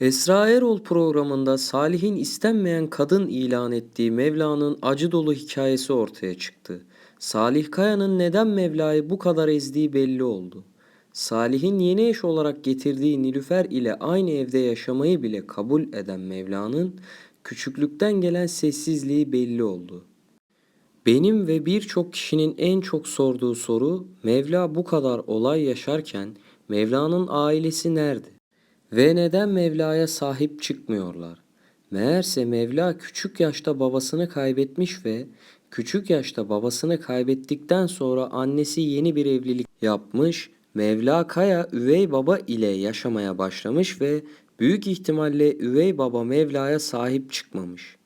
Esra Erol programında Salih'in istenmeyen kadın ilan ettiği Mevla'nın acı dolu hikayesi ortaya çıktı. Salih Kaya'nın neden Mevla'yı bu kadar ezdiği belli oldu. Salih'in yeni eş olarak getirdiği Nilüfer ile aynı evde yaşamayı bile kabul eden Mevla'nın küçüklükten gelen sessizliği belli oldu. Benim ve birçok kişinin en çok sorduğu soru Mevla bu kadar olay yaşarken Mevla'nın ailesi nerede? Ve neden Mevla'ya sahip çıkmıyorlar? Meğerse Mevla küçük yaşta babasını kaybetmiş ve küçük yaşta babasını kaybettikten sonra annesi yeni bir evlilik yapmış. Mevla Kaya üvey baba ile yaşamaya başlamış ve büyük ihtimalle üvey baba Mevla'ya sahip çıkmamış.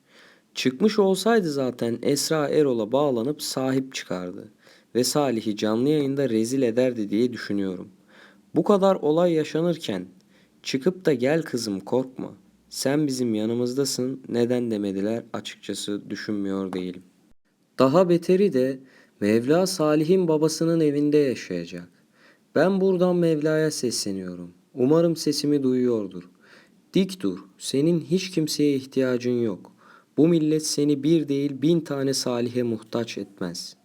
Çıkmış olsaydı zaten Esra Erol'a bağlanıp sahip çıkardı ve Salih'i canlı yayında rezil ederdi diye düşünüyorum. Bu kadar olay yaşanırken çıkıp da gel kızım korkma. Sen bizim yanımızdasın neden demediler açıkçası düşünmüyor değilim. Daha beteri de Mevla Salih'in babasının evinde yaşayacak. Ben buradan Mevla'ya sesleniyorum. Umarım sesimi duyuyordur. Dik dur. Senin hiç kimseye ihtiyacın yok. Bu millet seni bir değil bin tane Salih'e muhtaç etmez.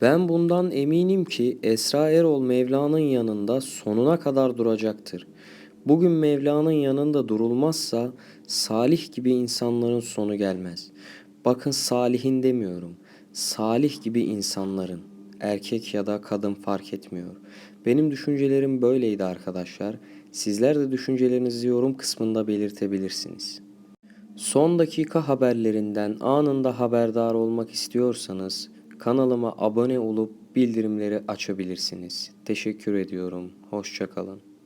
Ben bundan eminim ki Esra Erol Mevla'nın yanında sonuna kadar duracaktır. Bugün Mevla'nın yanında durulmazsa Salih gibi insanların sonu gelmez. Bakın Salih'in demiyorum. Salih gibi insanların. Erkek ya da kadın fark etmiyor. Benim düşüncelerim böyleydi arkadaşlar. Sizler de düşüncelerinizi yorum kısmında belirtebilirsiniz. Son dakika haberlerinden anında haberdar olmak istiyorsanız kanalıma abone olup bildirimleri açabilirsiniz. Teşekkür ediyorum. Hoşçakalın.